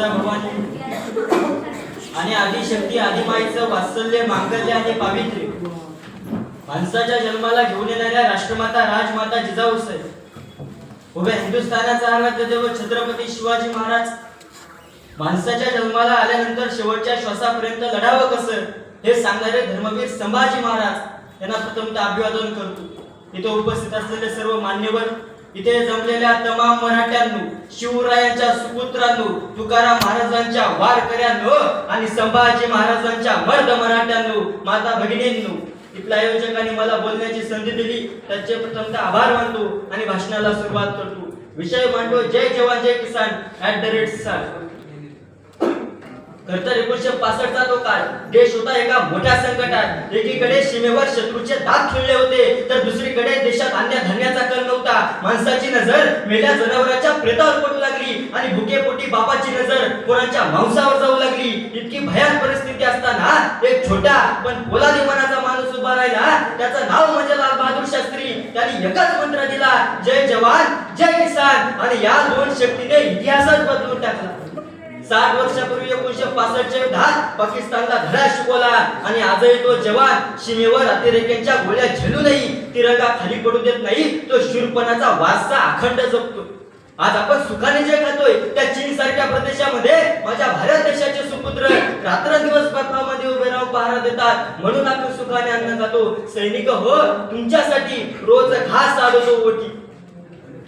तुळजा भवानी आणि आदिशक्ती आदिमाईचं वात्सल्य मांगल्य आणि पावित्र्य. माणसाच्या जन्माला घेऊन येणाऱ्या राष्ट्रमाता राजमाता जिजाऊ साहेब. उभ्या हिंदुस्थानाचा आराध्यदेव छत्रपती शिवाजी महाराज. माणसाच्या जन्माला आल्यानंतर शेवटच्या श्वासापर्यंत लढावं कसं हे सांगणारे धर्मवीर संभाजी महाराज यांना प्रथमतः अभिवादन करतो. इथं उपस्थित असलेले सर्व मान्यवर इथे जमलेल्या तमाम मराठ्यांनो शिवरायांच्या सुपुत्रांनो तुकाराम महाराजांच्या वारकऱ्यांनो आणि संभाजी महाराजांच्या मर्द मराठ्यांनो माता भगिनींनो इथल्या आयोजकांनी मला बोलण्याची संधी दिली. त्यांचे प्रथमतः आभार मानतो आणि भाषणाला सुरुवात करतो. विषय मांडतो जय जवान जय किसान. ऍट द रेट किसान खरतर एकोणीशे पासष्टचा तो काळ. देश होता एका मोठ्या संकटात. एकीकडे सीमेवर शत्रूचे दात खिळले होते तर दुसरीकडे देशात अन्य धान्याचा कल नव्हता माणसाची नजर मेल्या जनावराच्या प्रेतावर पडू लागली आणि भुकेपोटी बापाची नजर पोरांच्या मांसावर जाऊ लागली. इतकी भयान परिस्थिती असताना एक छोटा पण पोलादी मनाचा माणूस उभा राहिला. त्याचं नाव म्हणजे लाल बहादूर शास्त्री. त्यांनी एकच मंत्र दिला जय जवान जय किसान. आणि या दोन शक्तीने इतिहासच बदलून टाकला. साठ वर्षापूर्वी एकोणीशे पासष्टच्या युद्धात पाकिस्तानला धडा शिकवला. आणि आजही तो जवान सीमेवर अतिरेक्यांच्या गोळ्या झेलूनही तिरंगा खाली पडू देत नाही तो शूरपणाचा वारसा अखंड जपतो. आज आपण सुखाने जे खातोय त्या चीन सारख्या प्रदेशामध्ये माझ्या भारत देशाचे सुपुत्र रात्रंदिवस बर्फामध्ये उभे राहून पहारा देतात. म्हणून आपण सुखाने अन्न खातो. सैनिक हो तुमच्यासाठी रोज घास आडवतो ओटी.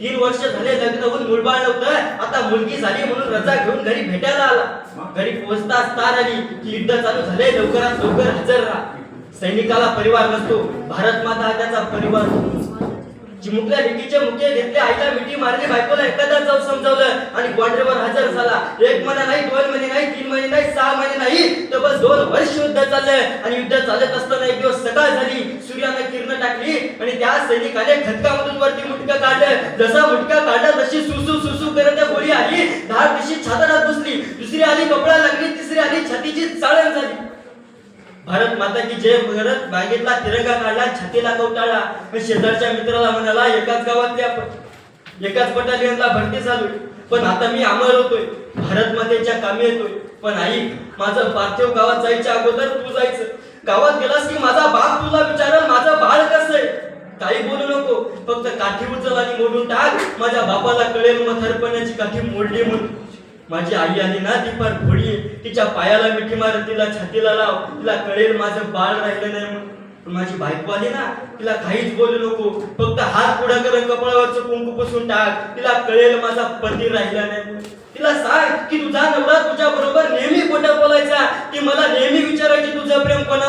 तीन वर्ष झाले लग्न होऊन मुलबाळ नव्हतं आता मुलगी झाली म्हणून रजा घेऊन घरी भेटायला आला. घरी पोहोचताच तार आली की युद्ध चालू झाले लवकरात लवकर हजर राहा. सैनिकाला परिवार नसतो. भारत माता हा त्याचा परिवार. चिमुकल्या लेकीचे मुके घेतले आईला मिठी मारली बायकोला एखादा जाऊ समजावलं आणि ग्वांड्रेवर हजर झाला. एक महिना नाही दोन महिने नाही तीन महिने नाही सहा महिने नाही तर बस दोन वर्ष युद्ध चाललंय आणि युद्ध चालत असताना एक दिवस सकाळ झाली. सूर्यानं किरण टाकली आणि त्या सैनिकाने खटकामधून वरती जसा मुटका काढला तशी सुसू सुसू करत त्या गोळी आली. धार तशी छाताडात घुसली. दुसरी आली कपडा लागली तिसरी आली छातीची चाळण झाली. भारत माता की जय भरत बागेतला तिरंगा काढला छातीला कवटाळला. पण शेजारच्या मित्राला म्हणाला एकाच गावातल्या आपण एकाच बटालियनला भरती चालू पण आता मी अमर होतोय. भारत मातेच्या कामी येतोय. पण आई माझं पार्थिव गावात जायच्या अगोदर तू जायचं. गावात गेलास की माझा बाप तुला विचारल माझं बाळ कसं आहे? काही बोलू नको. फक्त काठी उचल आणि मोडून टाक. माझ्या बापाला कळेल थरपण्याची काठी मोडली म्हणून. माझी आई आली ना ती फार घोडी तिच्या पायाला मिठी मार तिला छातीला लाव. तिला कळेल माझं बाळ राहिलं नाही म्हणून. पण माझी बायको आली ना तिला काहीच बोलू नको. फक्त हात पुढा करत कपाळावरचं कुंकू पुसून टाक. तिला कळेल माझा पती राहिला नाही म्हणून. तिला सांग की तुझा नवरा तुझ्या बरोबर नेहमी खोटं बोलायचा. ती मला नेहमी विचारायची तुझं प्रेम कोणा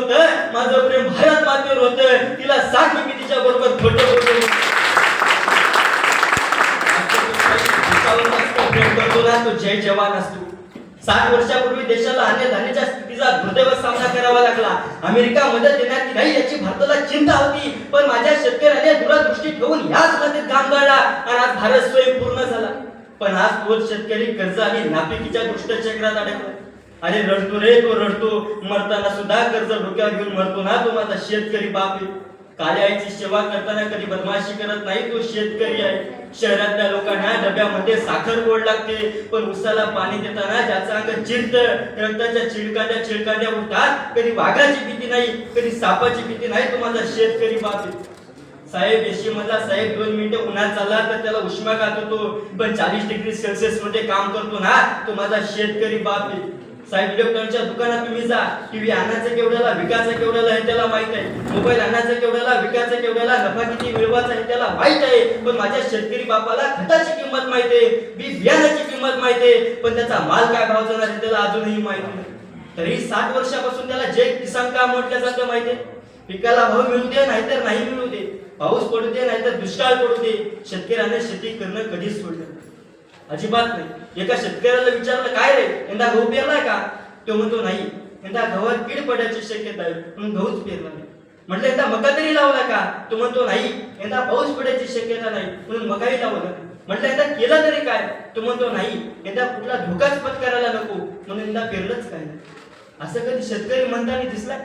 नव्हतं माझं प्रेम भारत मातेवर होतं तिला सांग मी तिच्या बरोबर खोटं बोलतो प्रेम करतो. ना तो जय जवान असतो. सात वर्षापूर्वी देशाला अन्य धान्याच्या स्थितीचा दुर्दैव सामना करावा लागला. अमेरिका मदत देण्यात की नाही याची भारताला चिंता होती. पण माझ्या शेतकऱ्याने दूरदृष्टी ठेवून याच मदत काम काढला आणि आज भारत स्वयंपूर्ण झाला. पण आज तोच शेतकरी कर्ज आणि नापिकीच्या दुष्टचक्रात अडकला. अरे रडतो रे तो रडतो. मरताना सुद्धा कर्ज डोक्यावर घेऊन मरतो ना तो माझा शेतकरी बाप आहे. काळ्या आईची सेवा करताना कधी बदमाशी करत नाही तो शेतकरी आहे. शहरातल्या लोकांना डब्यामध्ये साखर गोड लागते पण उसाला पाणी देताना ज्याचं अंग चिरत रक्ताच्या चिळकांड्या चिळकांड्या उठतात कधी वाघाची भीती नाही कधी सापाची भीती नाही तो माझा शेतकरी बाप आहे. साहेब एसी मधला साहेब दोन मिनिटं उन्हात चालला तर त्याला उष्मा खात होतो पण चाळीस डिग्री सेल्सिअसमध्ये काम करतो ना तो माझा शेतकरी बाप आहे. साहेब इलेक्ट्रॉनिकच्या दुकानात तुम्ही जा. टीव्ही आणायचं केवढ्याला विकायचं केवढ्याला हे त्याला माहीत आहे. मोबाईल आणायचं केवढ्याला विकायचं केवढ्याला नफा किती मिळवायचा हे त्याला माहीत आहे. पण माझ्या शेतकरी बापाला खताची किंमत माहीत आहे. बी बियाण्याची किंमत माहीत आहे. पण त्याचा माल काय भाव जाणार आहे त्याला अजूनही माहिती नाही. तरी साठ वर्षापासून त्याला जे किसान का म्हटलं जातं माहिती आहे. पिकाला भाव मिळू दे नाहीतर नाही मिळू दे. पाऊस पडू दे नाहीतर दुष्काळ पडू दे. शेतकऱ्याने शेती करणं कधीच सोडलं अजिबात नाही. एका शेतकऱ्याला विचारलं काय रे? यंदा गहू पेरलाय का? तो म्हणतो नाही. यंदा गव्हात कीड पडायची शक्यता आहे म्हणून गहूच पेरला नाही. म्हटलं यंदा मका तरी लावला का? तो म्हणतो नाही. यंदा पाऊस पडायची शक्यता नाही म्हणून मकाही लावला म्हटलं यंदा केलं तरी काय? तो म्हणतो नाही. यंदा कुठला धोकाच पत्करायला नको म्हणून यंदा पेरलंच काय नाही. असं कधी शेतकरी म्हणताना दिसलाय?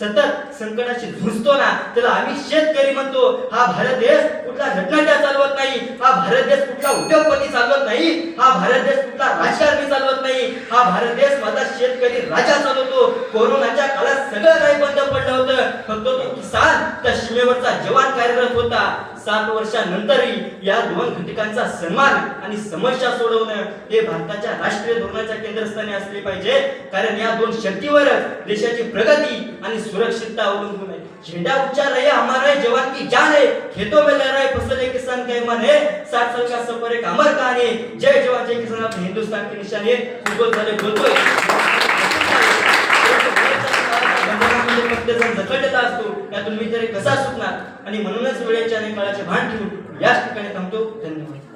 सतत संकटाशी झुंजतो ना त्याला आम्ही शेतकरी म्हणतो हा भारत देश कुठला झटणाट्या चालवत नाही हा भारत देश कुठला उद्योगपती चालवत नाही हा भारत देश कुठला राजकारणी चालवत नाही हा भारत देश माझा शेतकरी राजा चालवतो कोरोनाच्या काळात सगळं काही बंद पडलं होतं. फक्त तो किसान त्या सीमेवरचा जवान कार्यरत होता. सात वर्षानंतरही या दोन घटकांचा सन्मान आणि समस्या सोडवणं हे भारताच्या राष्ट्रीय धोरणाच्या केंद्रस्थानी असले पाहिजे. कारण या दोन शक्तीवरच देशाची प्रगती आणि सुरक्षितता अवलंबून आहे. झेंडा उच्चार रहे आम्हाला की जान है खेतों में लहराए फसल है किसान का मन है साठ साल का सफर एक अमर कहानी जय जवान जय किसान अपने हिंदुस्तान की निशानी है। सुबोध झाले बोलतोय बंधनामध्ये जखडलेला असतो यातून मी कसा सुटणार आणि म्हणूनच वेळेच्या आणि काळाचे भान ठेवून याच ठिकाणी थांबतो. धन्यवाद.